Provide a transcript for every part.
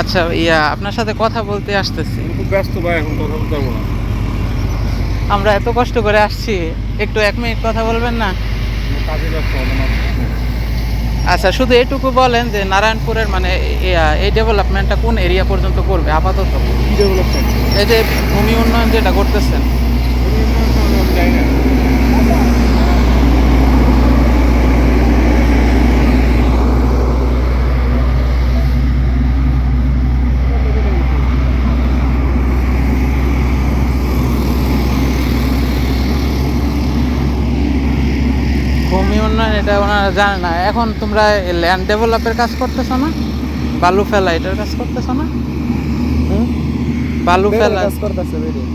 আচ্ছা ইয়া আপনার সাথে কথা বলতে আসতেছি। খুব ব্যস্ত ভাই এখন কথা বলতে পারব না। আমরা এত কষ্ট করে আসছি একটু এক মিনিট কথা বলবেন না? কাজে ব্যস্ত আচ্ছা শুধু এটুকু বলেন যে নারায়ণপুরের মানে এই ডেভেলপমেন্টটা কোন এরিয়া পর্যন্ত করবে আপাতত? এই যে ভূমি উন্নয়ন যেটা করতেছেন জানি না ভূমি উন্নয়ন এটা ওনারা জানে না। এখন তোমরা ল্যান্ড ডেভেলপের কাজ করতেছো না? বালু ফেলা এটার কাজ করতেছো না? বালু ফেলা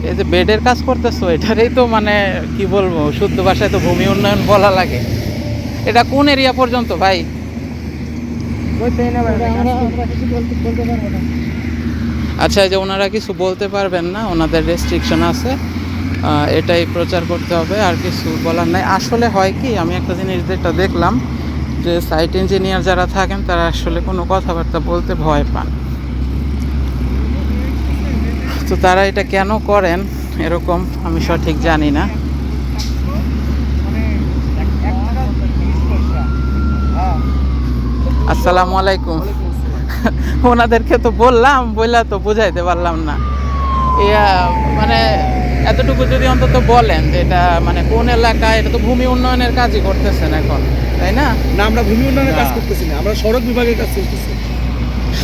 এই যে বেডের কাজ করতেছো এটারই তো মানে কি বলব শুদ্ধ ভাষায় তো ভূমি উন্নয়ন বলা লাগে। এটা কোন এরিয়া পর্যন্ত ভাই? আচ্ছা এই যে ওনারা কিছু বলতে পারবেন না ওনাদের রেস্ট্রিকশন আছে। এটাই প্রচার করতে হবে, আর কিছু বলার নাই। আসলে হয় কি, আমি একটা জিনিস যেটা দেখলাম, যে সাইট ইঞ্জিনিয়ার যারা থাকেন, তারা আসলে কোনো কথাবার্তা বলতে ভয় পান। তো তারা এটা কেন করেন, এরকম আমি সঠিক জানি না। আসসালামু আলাইকুম। ওনাদেরকে তো বললাম, বললা তো বুঝাইতে পারলাম না। ইয়া মানে এতটুকু যদি অন্তত বলেন যে এটা মানে কোন এলাকায় এটা তো ভূমি উন্নয়নের কাজই করতেছেন এখন তাই না? না আমরা ভূমি উন্নয়নের কাজ করতেছি না আমরা সড়ক বিভাগের কাজ করতেছি।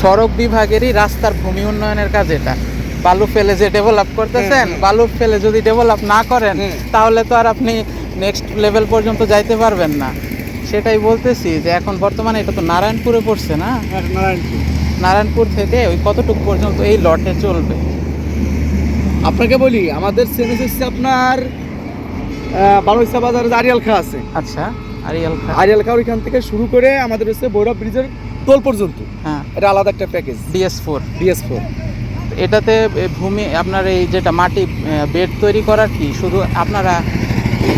সড়ক বিভাগেরই রাস্তার ভূমি উন্নয়নের কাজ এটা। বালু ফেলে যে ডেভেলপ করতেছেন। বালু ফেলে যদি ডেভেলপ না করেন। তাহলে তো আর আপনি নেক্সট লেভেল পর্যন্ত যাইতে পারবেন না। সেটাই বলতেছি যে এখন বর্তমানে এটা তো নারায়ণপুরে পড়ছে না? হ্যাঁ নারায়ণপুর। নারায়ণপুর থেকে ওই কতটুকু পর্যন্ত এই লটে চলবে? আপনাকে বলি আমাদের সেনেস হচ্ছে আপনার বারোইসা বাজার আরিয়াল খা আছে। আচ্ছা আরিয়াল খা। আরিয়াল খা ওইখান থেকে শুরু করে আমাদের হচ্ছে ভৈরব ব্রিজের টোল পর্যন্ত। হ্যাঁ। এটা আলাদা একটা package DS four DS four এটাতে ভূমি আপনার এই যেটা মাটি বেড তৈরি করার কি শুধু আপনারা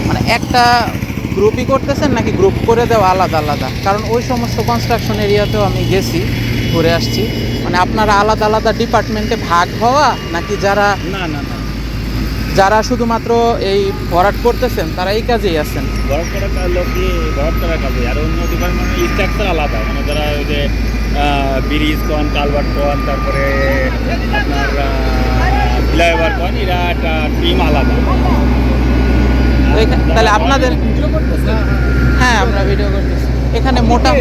মানে একটা গ্রুপই করতেছেন নাকি গ্রুপ করে দেওয়া আলাদা আলাদা? কারণ ওই সমস্ত কনস্ট্রাকশন এরিয়াতেও আমি গেছি ঘুরে আসছি। মানে আপনারা আলাদা আলাদা ডিপার্টমেন্টে ভাগ হওয়া নাকি যারা না না না। যারা শুধুমাত্র এই ভরাট করতেছেন তারা এই কাজেই আছেন? বরফ করা কাজ লোক কি বরফ করা কাজে আর অন্য ডিপার্টমেন্টের স্ট্রাকচার আলাদা। মানে যারা ওই যে ব্রিজ কন কালভার্ট কন তারপরে আপনার ফ্লাইওভার কন এরা একটা টিম আলাদা। তাহলে আপনাদের হ্যাঁ আমরা ভিডিও করতেছি। এখানে মোটা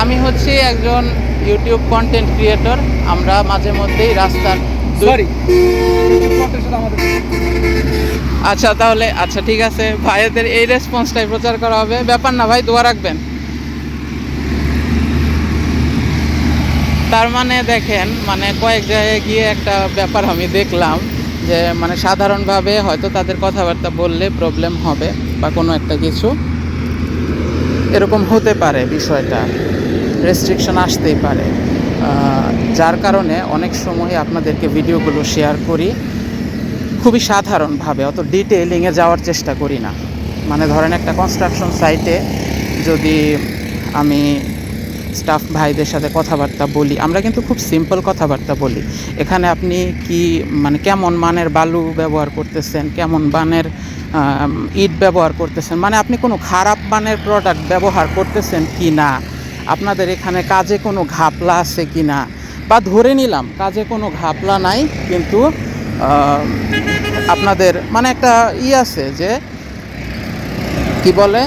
আমি হচ্ছি একজন ইউটিউব কন্টেন্ট ক্রিয়েটর আমরা মাঝে মধ্যেই রাস্তার সরি আচ্ছা তাহলে আচ্ছা ঠিক আছে। ভাইদের এই রেসপন্সটাই প্রচার করা হবে। ব্যাপার না ভাই দোয়া রাখবেন। তার মানে দেখেন মানে কয়েক জায়গায় গিয়ে একটা ব্যাপার আমি দেখলাম যে মানে সাধারণভাবে হয়তো তাদের কথাবার্তা বললে প্রবলেম হবে বা কোনো একটা কিছু। এরকম হতে পারে বিষয়টা। রেস্ট্রিকশন আসতেই পারে। যার কারণে অনেক সময় আপনাদেরকে ভিডিওগুলো শেয়ার করি। খুবই সাধারণভাবে, অত ডিটেলিংয়ে যাওয়ার চেষ্টা করি না। মানে ধরেন একটা কনস্ট্রাকশন সাইটে যদি আমি স্টাফ ভাইদের সাথে কথাবার্তা বলি, আমরা কিন্তু খুব সিম্পল কথাবার্তা বলি। এখানে আপনি কি মানে কেমন মানের বালু ব্যবহার করতেছেন, কেমন মানের ইট ব্যবহার করতেছেন মানে আপনি কোনো খারাপ মানের প্রোডাক্ট ব্যবহার করতেছেন কি না? আপনাদের এখানে কাজে কোনো ঘাপলা আছে কি না? বা ধরে নিলাম, কাজে কোনো ঘাপলা নাই, কিন্তু আপনাদের মানে একটা ই আছে যে, কি বলে?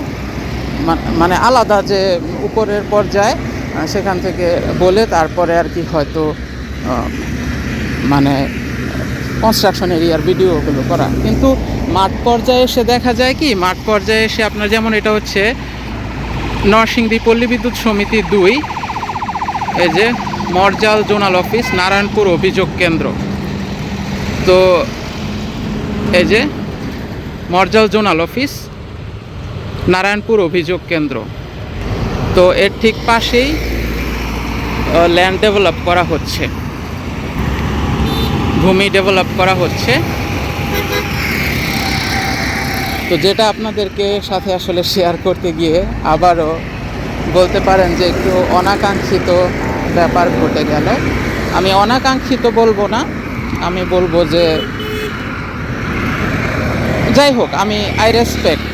মানে আলাদা যে উপরের পর্যায়ে সেখান থেকে বলে তারপরে আর কি হয়তো মানে কনস্ট্রাকশন এরিয়ার ভিডিওগুলো করা। কিন্তু মাঠ পর্যায়ে এসে দেখা যায় কি, মাঠ পর্যায়ে এসে আপনার যেমন এটা হচ্ছে নরসিংদী পল্লী বিদ্যুৎ সমিতি দুই, এই যে মরজাল জোনাল অফিস, নারায়ণপুর অভিযোগ কেন্দ্র। তো এই যে মরজাল জোনাল অফিস, নারায়ণপুর অভিযোগ কেন্দ্র। তো এর ঠিক পাশেই ল্যান্ড ডেভেলপ করা হচ্ছে। ভূমি ডেভেলপ করা হচ্ছে। তো যেটা আপনাদেরকে সাথে আসলে শেয়ার করতে গিয়ে আবারও বলতে পারেন যে একটু অনাকাঙ্ক্ষিত ব্যাপার ঘটে গেল। আমি অনাকাঙ্ক্ষিত বলব না, আমি বলব যে যাই হোক, আমি আই রেসপেক্ট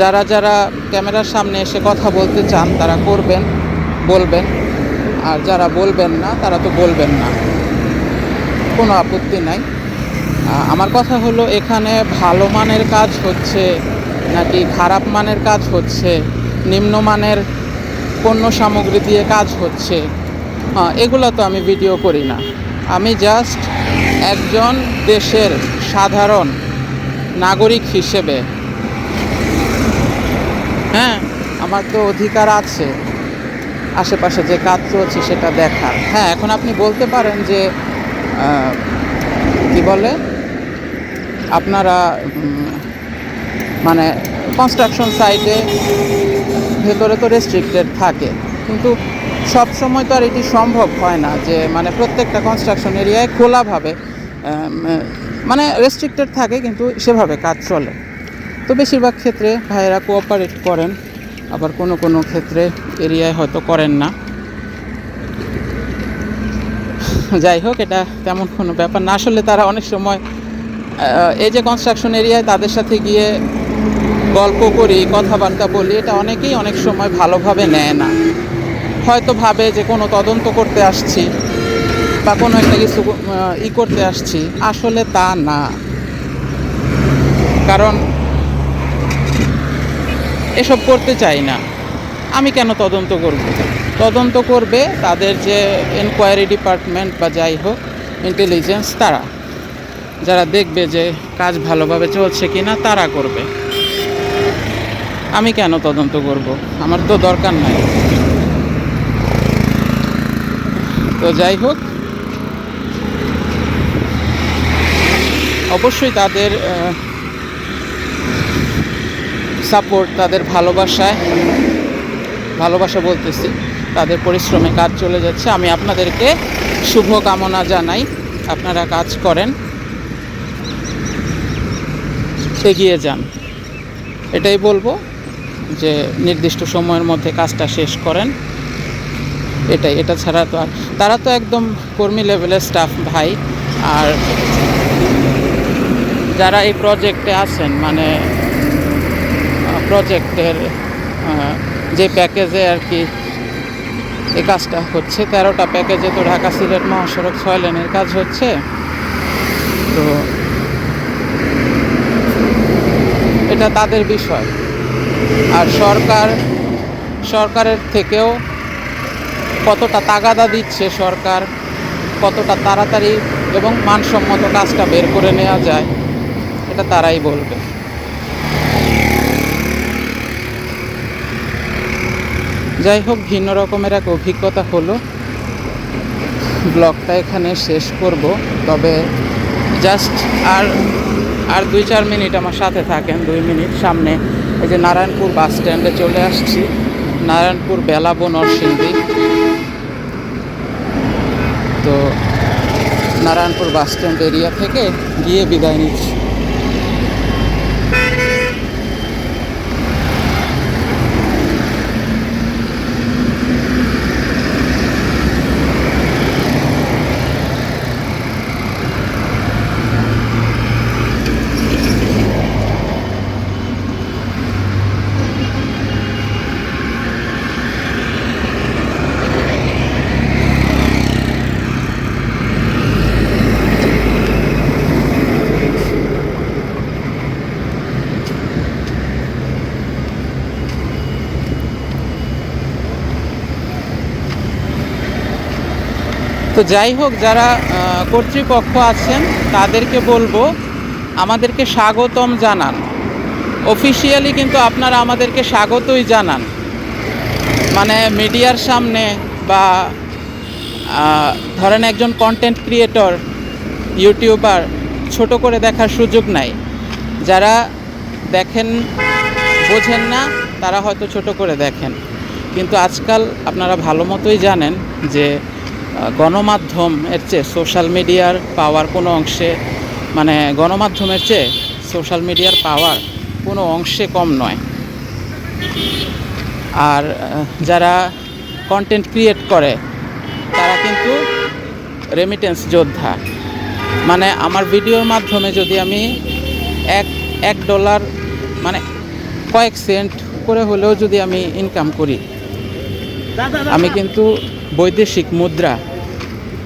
যারা যারা ক্যামেরার সামনে এসে কথা বলতে চান, তারা করবেন, বলবেন, আর যারা বলবেন না, তারা তো বলবেন না। কোনো আপত্তি নাই। আমার কথা হলো এখানে ভালো মানের কাজ হচ্ছে নাকি খারাপ মানের কাজ হচ্ছে? নিম্নমানের পণ্য সামগ্রী দিয়ে কাজ হচ্ছে? হ্যাঁ এগুলো তো আমি ভিডিও করি না। আমি জাস্ট একজন দেশের সাধারণ নাগরিক হিসেবে। হ্যাঁ আমার তো অধিকার আছে। আশেপাশে যে কাজ চলছে সেটা দেখার। হ্যাঁ এখন আপনি বলতে পারেন যে কি বলে? আপনারা মানে কনস্ট্রাকশন সাইটে ভেতরে তো রেস্ট্রিক্টেড থাকে। কিন্তু সব সময় তো আর এটি সম্ভব হয় না যে মানে প্রত্যেকটা কনস্ট্রাকশন এরিয়ায় খোলাভাবে মানে রেস্ট্রিক্টেড থাকে কিন্তু সেভাবে কাজ চলে। তো বেশিরভাগ ক্ষেত্রে ভাইয়েরা কোঅপারেট করেন, আবার কোনো কোনো ক্ষেত্রে এরিয়ায় হয়তো করেন না। যাই হোক, এটা তেমন কোনো ব্যাপার না। আসলে তারা অনেক সময় এই যে কনস্ট্রাকশন এরিয়ায় তাদের সাথে গিয়ে গল্প করি, কথাবার্তা বলি, এটা অনেকেই অনেক সময় ভালোভাবে নেয় না। হয়তো ভাবে যে কোনো তদন্ত করতে আসছি বা কোনো একটা কিছু ই করতে আসছি, আসলে তা না। কারণ এসব করতে চাই না। আমি কেন তদন্ত করব? তদন্ত করবে তাদের যে এনকোয়ারি ডিপার্টমেন্ট বা যাই হোক ইন্টেলিজেন্স তারা। যারা দেখবে যে কাজ ভালোভাবে চলছে কি না তারা করবে। আমি কেন তদন্ত করব? আমার তো দরকার নাই। তো যাই হোক, অবশ্যই তাদের সাপোর্ট তাদের ভালোবাসায়, ভালোবাসা বলতেছি, তাদের পরিশ্রমে কাজ চলে যাচ্ছে। আমি আপনাদেরকে শুভ কামনা জানাই। আপনারা কাজ করেন। এগিয়ে যান। এটাই বলব যে নির্দিষ্ট সময়ের মধ্যে কাজটা শেষ করেন। এটাই, এটা ছাড়া তো আর, তারা তো একদম কর্মী লেভেলের স্টাফ ভাই। আর যারা এই প্রজেক্টে আছেন মানে প্রজেক্টের যে প্যাকেজে আর কি এই কাজটা হচ্ছে, তেরোটা প্যাকেজে তো ঢাকা সিলেট মহাসড়ক ছয় লেনের কাজ হচ্ছে। তো এটা তাদের বিষয়। আর সরকার, সরকারের থেকেও কতটা তাগাদা দিচ্ছে সরকার, কতটা তাড়াতাড়ি এবং মানসম্মত কাজটা বের করে নেওয়া যায়, এটা তারাই বলবে। যাই হোক, ভিন্ন রকমের এক অভিজ্ঞতা হলো। ব্লগটা এখানে শেষ করব, তবে জাস্ট আর আর দুই চার মিনিট আমার সাথে থাকেন, দুই মিনিট সামনে। এই যে নারায়ণপুর বাস স্ট্যান্ডে চলে আসছি। নারায়ণপুর বেলাবো নরসিংদী। তো নারায়ণপুর বাস স্ট্যান্ড এরিয়া থেকে গিয়ে বিদায় নিচ্ছি। তো যাই হোক, যারা কর্তৃপক্ষ আছেন, তাদেরকে বলব, আমাদেরকে স্বাগতম জানান। অফিসিয়ালি কিন্তু আপনারা আমাদেরকে স্বাগতই জানান। মানে মিডিয়ার সামনে বা ধরেন একজন কন্টেন্ট ক্রিয়েটর ইউটিউবার ছোট করে দেখার সুযোগ নাই। যারা দেখেন, বোঝেন না, তারা হয়তো ছোট করে দেখেন। কিন্তু আজকাল আপনারা ভালো মতোই জানেন যে আহ, গণমাধ্যম এর চেয়ে সোশ্যাল মিডিয়ার পাওয়ার কোনো অংশে মানে গণমাধ্যমের চেয়ে সোশ্যাল মিডিয়ার পাওয়ার কোনো অংশে কম নয়। আর যারা কন্টেন্ট ক্রিয়েট করে তারা কিন্তু রেমিটেন্স যোদ্ধা। মানে আমার ভিডিওর মাধ্যমে যদি আমি এক এক ডলার মানে কয়েক সেন্ট করে হলেও যদি আমি ইনকাম করি আমি কিন্তু বৈদেশিক মুদ্রা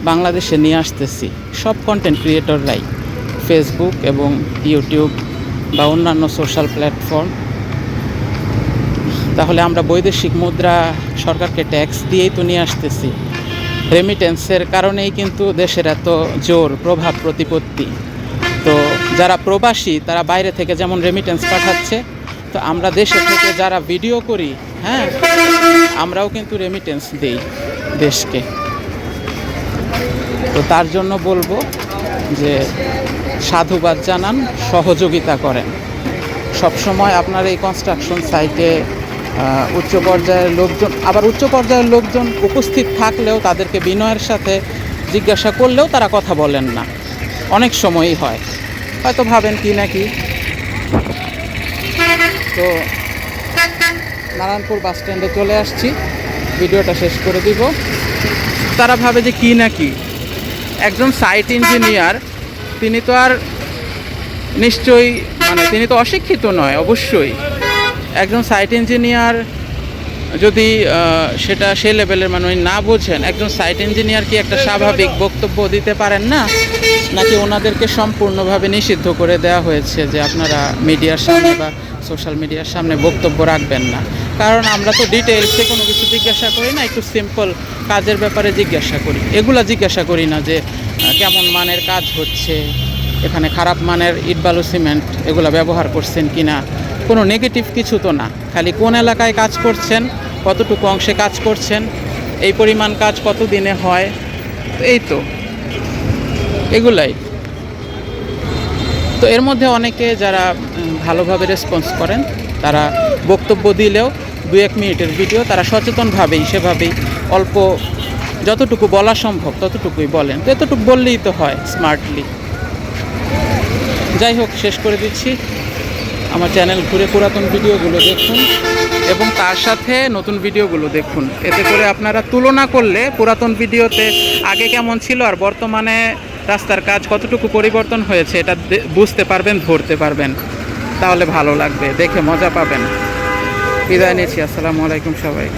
বাংলাদেশে নিয়ে আসতেছি। সব কন্টেন্ট ক্রিয়েটররাই ফেসবুক এবং ইউটিউব বা অন্যান্য সোশ্যাল প্ল্যাটফর্ম তাহলে আমরা বৈদেশিক মুদ্রা সরকারকে ট্যাক্স দিয়েই তো নিয়ে আসতেছি। রেমিটেন্সের কারণেই কিন্তু দেশের এত জোর প্রভাব প্রতিপত্তি। তো যারা প্রবাসী, তারা বাইরে থেকে যেমন রেমিটেন্স পাঠাচ্ছে তো আমরা দেশে থেকে যারা ভিডিও করি হ্যাঁ আমরাও কিন্তু রেমিটেন্স দেই দেশকে। তো তার জন্য বলব যে সাধুবাদ জানান, সহযোগিতা করেন। সবসময় আপনার এই কনস্ট্রাকশন সাইটে উচ্চ পর্যায়ের লোকজন, আবার উচ্চ পর্যায়ের লোকজন উপস্থিত থাকলেও তাদেরকে বিনয়ের সাথে জিজ্ঞাসা করলেও তারা কথা বলেন না। অনেক সময়ই হয়। হয়তো ভাবেন কি নাকি তো নারায়ণপুর বাস স্ট্যান্ডে চলে আসছি। ভিডিওটা শেষ করে দিব। তারা ভাবে যে কি নাকি একজন সাইট ইঞ্জিনিয়ার তিনি তো আর নিশ্চয়ই মানে তিনি তো অশিক্ষিত নয়, অবশ্যই। একজন সাইট ইঞ্জিনিয়ার যদি সেটা সে লেভেলের মানুষ না বোঝেন, একজন সাইট ইঞ্জিনিয়ার কি একটা স্বাভাবিক বক্তব্য দিতে পারেন না? নাকি ওনাদেরকে সম্পূর্ণভাবে নিষিদ্ধ করে দেওয়া হয়েছে যে আপনারা মিডিয়ার সামনে বা সোশ্যাল মিডিয়ার সামনে বক্তব্য রাখবেন না। কারণ আমরা তো ডিটেলসে কোনো কিছু জিজ্ঞাসা করি না, একটু সিম্পল কাজের ব্যাপারে জিজ্ঞাসা করি। এগুলা জিজ্ঞাসা করি না যে কেমন মানের কাজ হচ্ছে, এখানে খারাপ মানের ইটবালু সিমেন্ট এগুলো ব্যবহার করছেন কি না কোনো নেগেটিভ কিছু তো না। খালি কোন এলাকায় কাজ করছেন, কতটুকু অংশে কাজ করছেন, এই পরিমাণ কাজ কত দিনে হয়, এই তো। এগুলাই। তো এর মধ্যে অনেকে যারা ভালোভাবে রেসপন্স করেন, তারা বক্তব্য দিলেও দু এক মিনিটের ভিডিও তারা সচেতনভাবেই সেভাবেই অল্প যতটুকু বলা সম্ভব ততটুকুই বলেন। তো এতটুকু বললেই তো হয় স্মার্টলি যাই হোক, শেষ করে দিচ্ছি। আমার চ্যানেল ঘুরে পুরাতন ভিডিওগুলো দেখুন এবং তার সাথে নতুন ভিডিওগুলো দেখুন। এতে করে আপনারা তুলনা করলে পুরাতন ভিডিওতে আগে কেমন ছিল আর বর্তমানে রাস্তার কাজ কতটুকু পরিবর্তন হয়েছে এটা বুঝতে পারবেন, ধরতে পারবেন। তাহলে ভালো লাগবে, দেখে মজা পাবেন। বিদায় নিয়েছি আসসালামু আলাইকুম সবাই।